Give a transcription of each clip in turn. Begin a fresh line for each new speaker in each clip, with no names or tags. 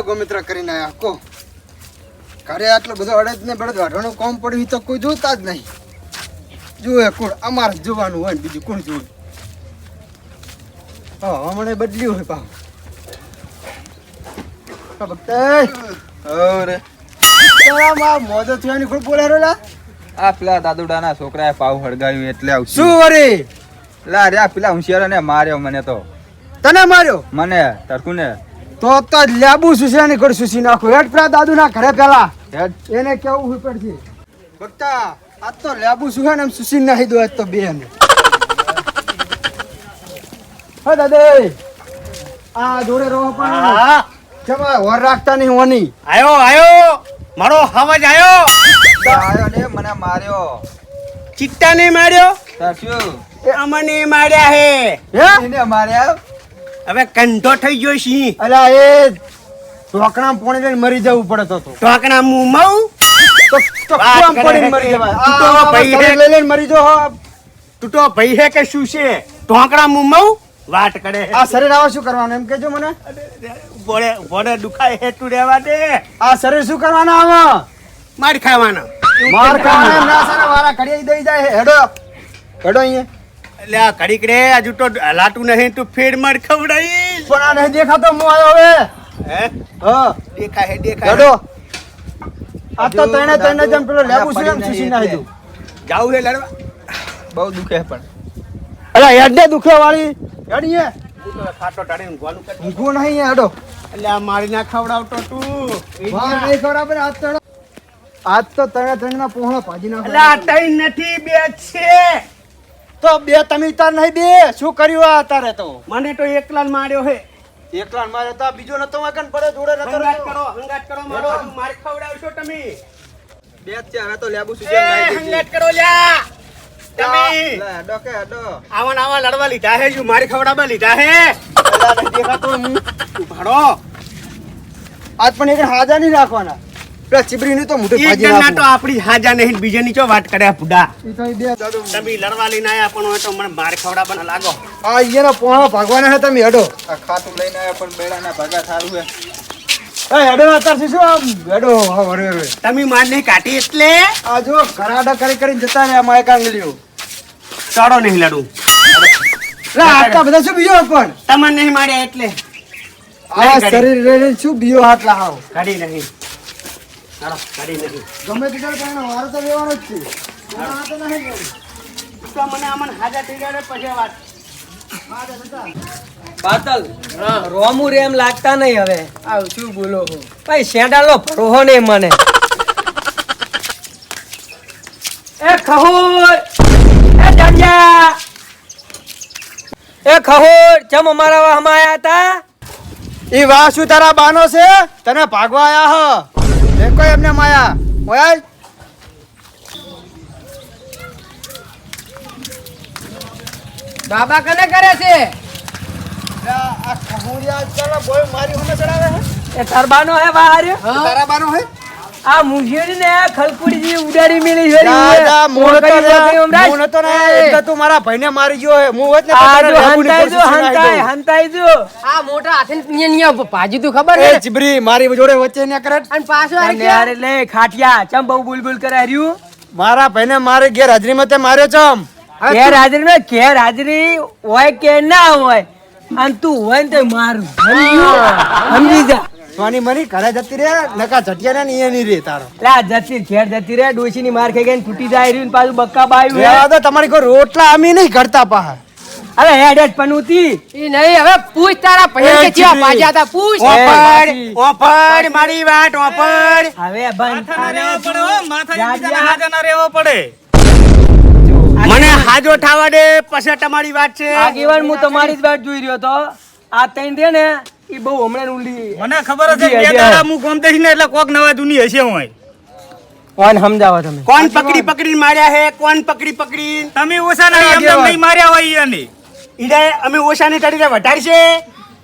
દડા ગોમિત્ર કરીને આવ્યા કો ઘરે આટલો બધો અડદ ને બળદ વાઢવાનું કોમ પડ્યું તો કોઈ જોતા જ નહીં. જુએ કોણ અમારે જોવાનું હોય ને બીજું કોણ જોવે હા હમણાં બદલ્યું હોય મોજો બોલારો
આ પેલા દાદુડાના છોકરાએ પાવ હળગાવ્યું એટલે આવશું.
શું વરી?
લા રે આ પેલા હોશિયારોને માર્યો મને તો.
તને માર્યો?
મને તરકુને.
તો તો લેબુ સુસરાની ઘર સુસી નાખો. હેડ પ્રા દાદુ ના ઘરે પેલા. એને કેવું હોય પડશે? ભક્તા આ તો લેબુ સુહે ને સુસી નાખી દો તો બેન. ને હા દાદા આ જોડે રહો પણ.
હા
કેમ આ વર રાખતા નહીં હોની
આયો આયો. મારો આવાજ આયો.
આયો ને મને માર્યો.
ચિત્તા ને માર્યો?
સાચું. એ
અમને માર્યા હે
હે.
એને માર્યા?
હવે કંઠો થઈ ગયો છી.
અલા એ ઢોકણા પોણી લઈને મરી જવું પડે તો.
ઢોકણા મું મઉ?
તો તો
વાત
કુવામ
કરે.
પડીને
હે
મરી જવાય.
તું તો
આ
ભાઈ હે.
લઈ લઈને મરી જો
તું તો ભાઈ હે કે શું છે? ઢોકણા મું મઉ? વાટ કરે.
આ શરીર આવા શું કરવાનું? એમ કેજો મને.
બોડે બોડે દુખાય હેતું રહેવા દે.
આ શરીર શું કરવાનું આવો
માર ખાવાના.
માર ખાવાનો ના સારા વારા ઘડિયાઈ દઈ જાય હેડો. હેડો અહીંયા.
એટલે આ ઘડીક રે હજુ તો હલાતું નહીં તું ફેર માર ખવડાવીશ.
પણ આ નહીં દેખાતો હું આવ્યો હવે.
હે?
હા.
દેખાય હે દેખાય
હેડો આ તો તને તને જેમ પેલો લેબુ છે એમ
પડી
સુસી
નહીં
નાખી
એટલે.
દઉં.
જાવું હે લડવા.
બહુ દુખે પણ.
વાળી હેડીએ.
તો ખાટો ટાળીને ઊંઘવાનું કરી.
ઊંઘવું નહીં હેડો.
એટલે આ મારી ના ખવડાવતો તું.
વાહ નહીં તણ આજ તો તણે તને ના પોહળો ભાજી
એટલે આ તઈ નથી બે છે.
તો બે તમે તાર નહીં બે શું કર્યું આ તારે તો?
મને તો એકલા માર્યો હે.
એકલા માર્યો મારે તો બીજો નતો વાગન પડે જોડે નતો
હંગાત કરો હંગાત કરો મારો. મારે ખવડાવશો તમે.
બે છે હવે તો લેબુ સુજે
હંગાત કરો લ્યા. તમે.
હેડો કે હેડો.
આવા ને આવા લડવા લીધા હે જો મારે ખવડાવવા લીધા હે?
દેખાતો હું.
ભાડો
આજ પણ એક હાજા નહીં રાખવાના. પેલા ચીબરીની તો
મુઠી
ભાજી
જણના તો
નાખું.
આપણી હાજા નહીં બીજાની ચો વાત કર્યા પુડા?
ઈ તો ઈ બે દાદુ.
તમે લડવા લઈને આયા પણ હોય તો મને માર ખવડા પણ લાગો.
આ ઈયાના પોણા ભાગવાના હે તમે હેડો.
આ ખાતું લઈને આયા પણ બેડાના ભાગા થારું હે.
એ હેડો અત્યારથી શું આમ? હેડો હા વરે વરે.
તમે માર નહીં કાઢી એટલે?
આ જો ઘરાડા કરી કરીને જતા રહ્યા માય કાંગલીઓ
ચાડો નહીં લડું.
લે આટલા બધા શું બીજો પણ
તમને નહીં માર્યા એટલે.
આ શરીર શું બીજો હાથ લાવો?
કાઢી નહીં. ચાલો કાઢી નહીં
ગમે તે કરે પણ એનો વારો તો લેવાનો જ છે. આ તો નહીં લેવું.
તો મને આમાં હાજા થઈ જાય પછી વાત.
પાતલ રોમુ રેમ લાગતા નહીં હવે. આવ શું બોલો ભાઈ શેડાલો ભરોહો નહીં મને. એ ખહુર એ જાડિયા એ ખહુર ચમ અમારા વાહમાં આયા હતા
ઈ વાહ શું તારા બાનો છે? તને ભાગવા આયા હ. દેખો એમને માયા
બાબા કને કરે છે
આ ખમુરિયા ચાલો બોય મારી હમે ચડાવે હે
એ તારબાનો હે બહાર
તારા બાનો હે
આ મુંગીરી ને ખલકુડી જે ઉડાડી મેલી છે
દાદા મોહ તો
મોહ
નતો ને એટલે તું મારા ભાઈને મારી ગયો હે. હું હોત ને
આ જો હંતાઈ જો હંતાઈ હંતાઈ જો.
આ મોટા હાથે ને નિયા ભાજી તું ખબર હે
એ મારી જોડે વચ્ચે ને કરે.
અને પાછો આ
યાર લે ખાટિયા. ચમ બહુ બુલબુલ કરે રહ્યું?
મારા ભાઈને મારે ઘેર હાજરીમાં તે માર્યો ચમ
ઘેર હાજરી માં ઘેર હાજરી હોય કે ના હોય અને તું હોય ને તો મારું. સમજી જા.
સોની મરી ઘરે જતી રે નકા જટિયા ને એ નહીં રે તારો.
લા જતી ઘેર જતી રે ડોશી ની માર ખાઈ ગઈ ને તૂટી જાય રહ્યું ને પાછું બક્કા બાયું
રે દો તમારી કોઈ રોટલા અમે નહીં ઘડતા પા
અરે હેડ હેડ પનુતી
ઈ નહીં હવે પૂછ તારા ભૈયા કે ચિયા પાજા તા પૂછ.
ઓપડ ઓપડ મારી વાત ઓપડ.
હવે બંધ
મને હાજો ઠાવા દે પછી તમારી વાત છે.
આગેવાન હું તમારી જ વાત જોઈ રહ્યો તો. આ તૈન છે ને એ બહુ હમણાં ઊંડી
મને ખબર
છે
બે દાડા હું ગોમતે ને એટલે કોક નવા દુની હશે હોય
કોણ સમજાવો તમે.
કોણ પકડી પકડી માર્યા હે? કોણ પકડી પકડી
તમે ઓછા ના એમ નહીં માર્યા હોય ઈયાને.
ઈડા અમે ઓછાની તરીકે વટાડશે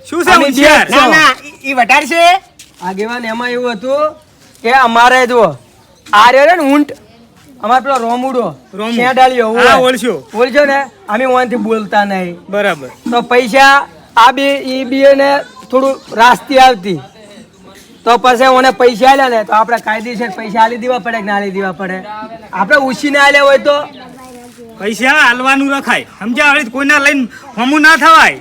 શું છે હોશિયાર?
ના ના ઈ- વટાડશે
આગેવાન એમાં એવું હતું કે અમારે જો આ રે ને ઊંટ અમારે પેલો રોમુડો ત્યાં ડાળ્યો.
હા, ઓળખ્યો.
ઓળખ્યો ને અમે ઓનથી બોલતા નહીં.
બરાબર.
તો પૈસા આ બે ઈ બે ને થોડું રાસ્તી આવતી તો પછી ઓને પૈસા આલ્યા ને તો આપણે કાયદેસર પૈસા આલી દેવા પડે કે ના આલી દેવા પડે? આપણે ઉછીને આલ્યા હોય તો?
પૈસા હાલવાનું રખાય. સમજ્યા હવે કોઈના લઈને હમું ના થવાય.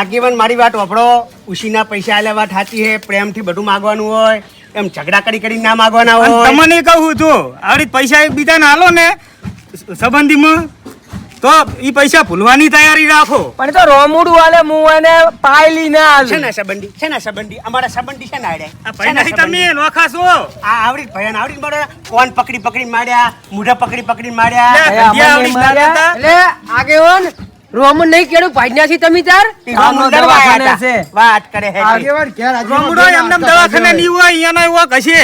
આગેવાન મારી વાત વાપરો. ઉશીના પૈસા આલ્યા વાત સાચી છે. પ્રેમથી બધું માગવાનું હોય એમ ઝઘડા કરી કરી ના માગવાના હોય.
તમને કહું છું આવી પૈસા બીજાને હાલો ને સંબંધીમાં તો ઈ પૈસા ભૂલવાની તૈયારી રાખો.
પણ તો રોમુડું વાલે હું એને પાયલી ના
છે ને સબંડી છે ને સબંડી અમારા સબંડી છે ને આડે?
આ ભાઈ તમે નોખા છો.
આ આવડી ભયાન આવડી મારે કોણ પકડી પકડી માર્યા? મુઢા પકડી પકડી માર્યા.
એટલે આગેવાન રોમન નહીં કેડું ભાજ્યા છે તમે તાર
દવાખાને છે.
વાત કરે છે
આગેવાન કે
રોમડો એમને દવાખાને ની હોય અહીંયાનો હોય કશે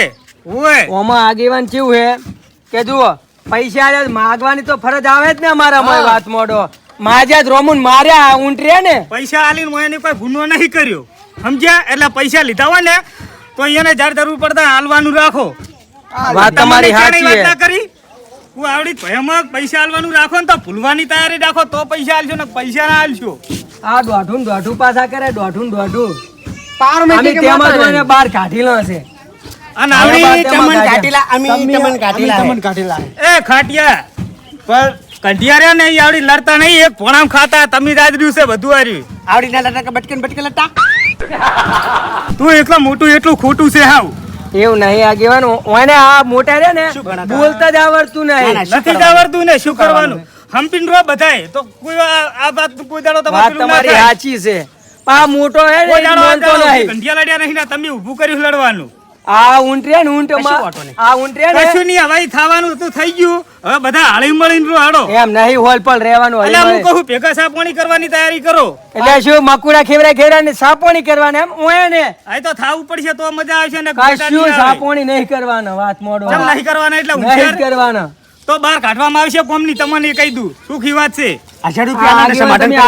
ઓય
ઓમાં આગેવાન કેવું હે. કે જુઓ પૈસા માગવાની તો ફરજ આવે જ ને અમારા વાત મોડો. માજા જ રોમુન માર્યા ઊંટરે ને.
પૈસા આલીને હું એની કોઈ ગુનો નહીં કર્યો. સમજ્યા? એટલે પૈસા લીધા હોય ને તો અહીંયાને જ્યારે જરૂર પડતા હાલવાનું રાખો.
વાત તમારી સાચી છે.
કરી? હું આવડી ભયમક પૈસા હાલવાનું રાખો ને તો ભૂલવાની તૈયારી રાખો તો પૈસા હાલશો ને પૈસા ના હાલશો
આ દોઢું દોઢું પાછા કરે દોઢું ને દોઢું.
પાર મેં
તેમાં જ બહાર કાઢી લો છે
અને આવડી
ચમન
કાઢ્યા.
કાઢેલા અમી
તમે-
ચમન કાઢેલા
અમે
હે.
તમને કાઢેલા
એ ખાટિયા પર કંઢિયા ને આવડી લડતા નહીં એક ભોણામ ખાતા તમે રાજ દિવસે બધું હાર્યું
આવડી ના લટા બટકન બટકન લટા
તું એકલા મોટું એટલું ખોટું છે હાવ.
એવું નહીં આગેવાન ઓને આ મોટા રે ને બોલતા જ આવડતું નહીં.
શું
નથી જ? આવડતું ને શું કરવાનું? હમ્પીન રો બધાય તો કોઈ આ વાત કોઈ દાડો તમારે
સાચી છે. આ મોટો હે ને
કંઢિયા લડ્યા નહીં ને તમે ઊભું કર્યું લડવાનું.
આ ઊંટ ને ઊંટ. આ ઊંટ રે
કશું નહીં હવાઈ થવાનું તો થઈ ગયું. હવે બધા હાળી મળીને રો હાડો.
એમ નહીં હોલ પણ રહેવાનું
એટલે હું કહું ભેગા સાપોણી કરવાની તૈયારી કરો.
એટલે શું મકુડા ખેવરા ખેવરા ને સાપોણી કરવાના એમ? ઓય ને
આ તો થાવું પડશે તો મજા આવશે ને
કશું સાપોણી નહીં કરવાનો વાત મોડો.
કેમ નહીં કરવાનો એટલે
નહીં કરવાનો.
તો બહાર કાઢવામાં આવશે કોમની તમને કહી દઉં. સુખી વાત છે.
હજાર રૂપિયા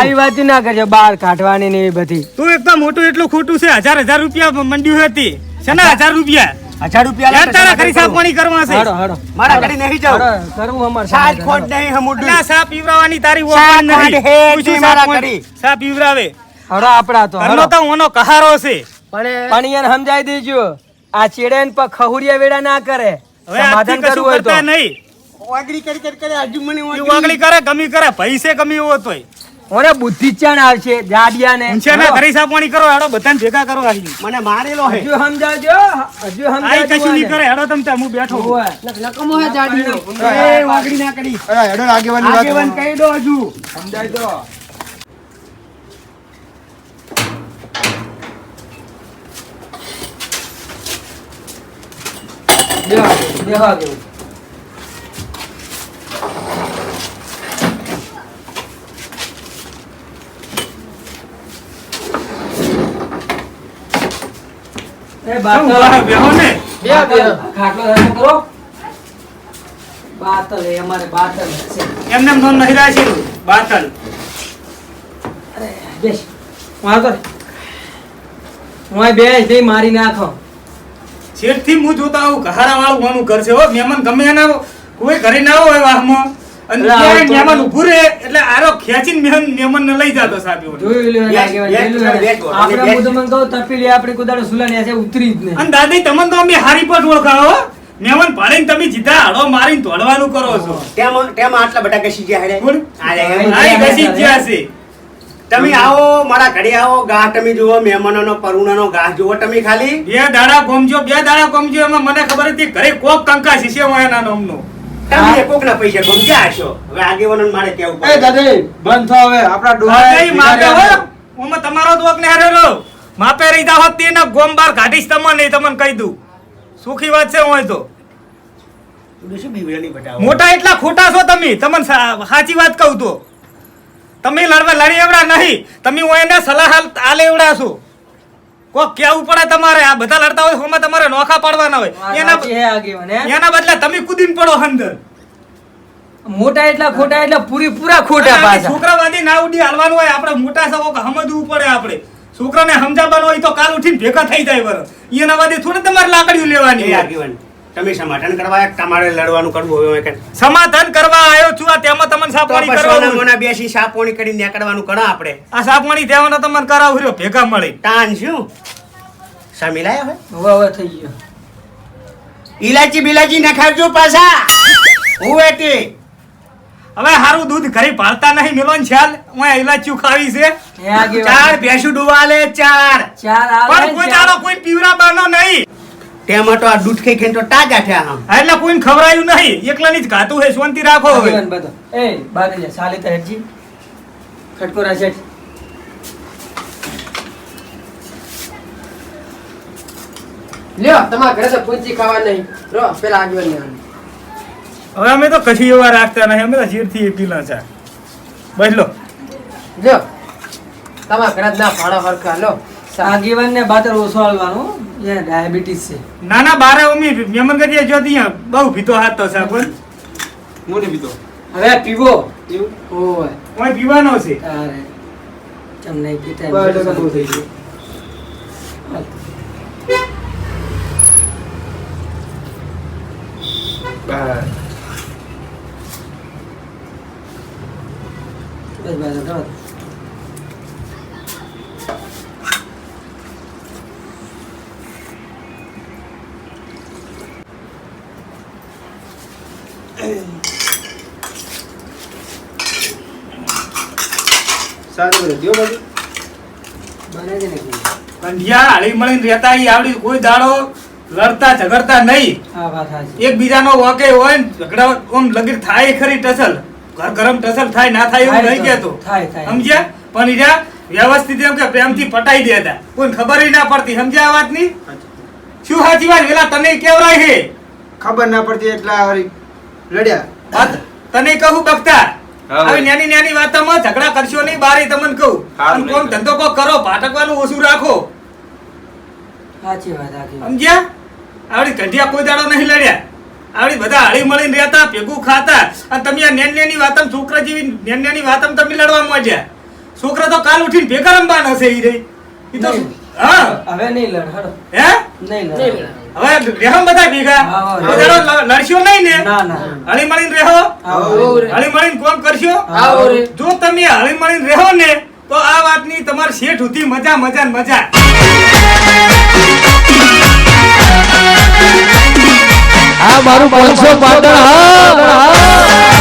આવી વાત ના કરજો બહાર કાઢવાની ને બધી.
તું એકદમ મોટું એટલું ખોટું છે હજાર હજાર રૂપિયા મંડ્યું હતી. છે હજાર રૂપિયા.
હજાર રૂપિયા
યાર તારા ખરી
કરું.
પાણી કરવા છે
હડો હડો.
મારા ઘડી નહીં
જાવ કરવું અમાર સાજ
ખોટ નહીં હમુડું
ના આ પીવરાવાની તારી
સા
નહીં સા
મારા
ઘડી
કરી.
પીવરાવે
હડો આપડા તો હડો.
તો ઓનો કહારો છે.
પણ
પણ યાર સમજાઈ દેજો. આ ચેડે પર ખહુરિયા ખહુડિયા વેડા ના કરે. સમાધાન કરવું હોય તો.
નહીં.
ઓગળી કરી કરી કરી આજુ મને. વાગડી
કરે ગમી કરે પૈસે ગમી હોય તોય.
ઓને બુદ્ધિ ચાણ આવશે જાડિયા ને
ઊંચે ના ઘરે કરો હેડો બધાને ભેગા કરો આહી.
મને મારેલો હે.
હજુ સમજાવજો હજુ
આઈ કશું ની કરે હેડો તમતા હું બેઠો.
નકમો હે જાડીનો
એ વાગડી ના કરી.
અરે હેડો ને આગેવાની વાત
આગેવાન કહી દો હજુ.
સમજાય દો બેહો, બેહો આગળ. એ બાતલ.
બેહો ને.
બે બે.
ખાટલો ધંધો કરો. બાતલ એ અમારે બાતલ છે.
એમને એમ નોંધ નહીં રાખી બાતલ.
બેસ. વાંધો નહીં. હું બેસ નહીં મારી નાખો.
શેઠથી હું જોતા આવું કહારા વાળું ઘણું કરશે હો. મહેમાન ગમે એના કોઈ ઘરે ના હોય વાહમાં. અને મહેમાન
નહીં.
રહે એટલે આરો ખેંચીને મહેમાન મહેમાનને લઈ જતો સાહેબ
જોઈ લ્યો
બેસ,
આગેવાન,
બેસ,
જોઈ લ્યો.
બેસ, બેસ,
આપણે હું તમને કહું તપેલી આપણે કુદાડો સુલાની હાથે ઉતરી જ નહીં.
અને દાદી તમને તો અમે હારી પટ ઓળખાવો મહેમાન પાડીને તમે જીધા હાડો મારીને તોડવાનું કરો છો.
તેમ તેમ આટલા બધા કશી ગયા હેડે આ લે,
આ ઈ ઘસી જ ગયા છે.
તમે આવો મારા ઘરે આવો ગાહ તમે જુઓ મહેમાનોનો પરુણાનો ગાહ જુઓ તમે ખાલી.
બે દાડા ગમજો બે દાડા ગમજો એમાં મને ખબર હતી ઘરે કોક કંકા શીશે એના નામનો.
તમે કોકના પૈસા ગમજ્યા હશો? હવે આગેવાનોને મારે કેવું
એ દાદી બંધ થો હવે. આપણા ડોહા
માપે હો. ઓમાં તમારો દોક ને હારેલો. માપે રહી જાઓ તે ને ગોમ બાર કાઢીશ તમને તમને કહી દઉં. સુખી વાત છે હોય તો.
શું બીવડાની બતાવો?
મોટા એટલા ખોટા છો તમે. તમને સાચી વાત કહું તો. તમે લડવા લડી એવડા નહીં. તમે હું એને સલાહ આલ- આલે એવડા છો. કોક કેવું પડે તમારે આ બધા લડતા હોય હોમાં તમારે નોખા પાડવાના હોય. એના? એના બદલે તમે કુદીન પડો અંદર.
મોટા એટલા ખોટા એટલા પૂરી પૂરા ખોટા પાછા.
છોકરા વાંધી ના ઉડી હાલવાનું હોય આપણે મોટા સવો સમજવું પડે આપણે. છોકરાને સમજાવવાનું હોય તો કાલ ઉઠીને ભેગા થઈ જાય બરો એના વાંધી થોડી તમારે લાકડીઓ લેવાની
તમે સમાધાન કરવા તમારે લડવાનું કરવું હોય કે
સમાધાન કરવા આવ્યો છું. આ તેમાં તમને સાપવાણી
પછી
કરવા.
બેસી સાપોણી કરીને નીકળવાનું કરો આપણે.
આ સાપવાણી તેમાં તમને કરાવું રહ્યો ભેગા મળી.
તાન શું? સા મિલાયા
હવે હવે થઈ ગયો.
ઇલાચી બિલાચી નખાવજો પાછા. હું એટી
હવે હારું દૂધ ઘરે પાડતા નહીં મિલોન છાલ. હું ઇલાચી ખાવી છે.
ચાર ભેંસું ડુવાલે ચાર.
ચાર
પણ કોઈ
ચાર.
કોઈ પીવરા બાનો નહીં.
તેમાં તો આ દૂધ ખાઈ ખાઈને તો તાજા થયા આમ
એટલે કોઈને ખવડાયું નહીં. એકલાની જ ખાતું હે શાંતિ રાખો હવે.
બધો. એ બારે લે સાલી તરજી ખટકો રાજે
લ્યો તમારા ઘરે તો પૂંચી ખાવા નહીં. રો પેલા આગળ ને
હવે અમે તો કશી એવા રાખતા નહીં. અમે તો ચીરથી પીલા છે. બસ લો.
લ્યો તમારા ઘરે ના ફાળો હરખા. લો
આગેવાન ને બાતર ઓછો હાલવાનું ડાયાબિટીસ છે.
નાના બારે ઉમી મહેમાન કરીએ જો ત્યાં બહુ ભીતો હાથ તો છે પણ
હું ભીતો. પીતો
હવે પીવો. ઓય.
કોઈ પીવાનો છે.
અરે ચમ નહીં પીતા એમ.
બસ બહુ થઈ ગયું. બસ.
બસ બસ બસ.
સારું બધું દ્યો બધું.
બને છે ને
કંઢિયા હળી મળીને રહેતા ઈ આવડી કોઈ દાડો લડતા ઝઘડતા નહીં.
આ વાત સાચી.
એકબીજાનો વાકે હોય ને ઝઘડા ઓમ લગીર થાય ખરી ટસલ. ઘર ગરમ ટસલ થાય ના થાય એવું નહીં
તો, થાય, થાય.
સમજ્યા? પણ ઈરા વ્યવસ્થિત એમ કે પ્રેમથી પટાઈ દેતા કોઈ ખબર ના પડતી સમજ્યા વાતની શું સાચી વાત? વેલા તને કેવરાય છે
ખબર ના પડતી એટલા લડ્યા.
તને કહું બકતા
હા.
નાની નાની વાતોમાં ઝઘડા કરશો નહીં બારી તમને કહું. અને કોમ ધંધો કો કરો ભાટકવાનું ઓછું રાખો.
સાચી વાત
સમજ્યા? આવડી ગંઢિયા કોઈ દાડો નહીં લડ્યા. આવડી બધા હળી મળીને રહેતા ભેગું ખાતા. અને તમે આ નેન નેની વાતમ છોકરા જેવી નેન નેની વાતમ તમે લડવા માંડ્યા. છોકરા તો કાલ ઉઠીને ભેગા રમવાના છે ઈ રે. ઈ તો હા.
હવે નહીં લડ
હે?
નહીં
નહીં
લડ.
હવે રહેમ બધા ભેગા. બધા લડશો નહીં ને?
ના ના.
હળી મળીને રહો હળી મળીને કોમ કરશો? જો તમે હળી મળીને રહો ને તો આ વાતની તમારી શેઠ સુધી મજા મજા ને મજા.
આ મારું પાંચસો પાટણ હા.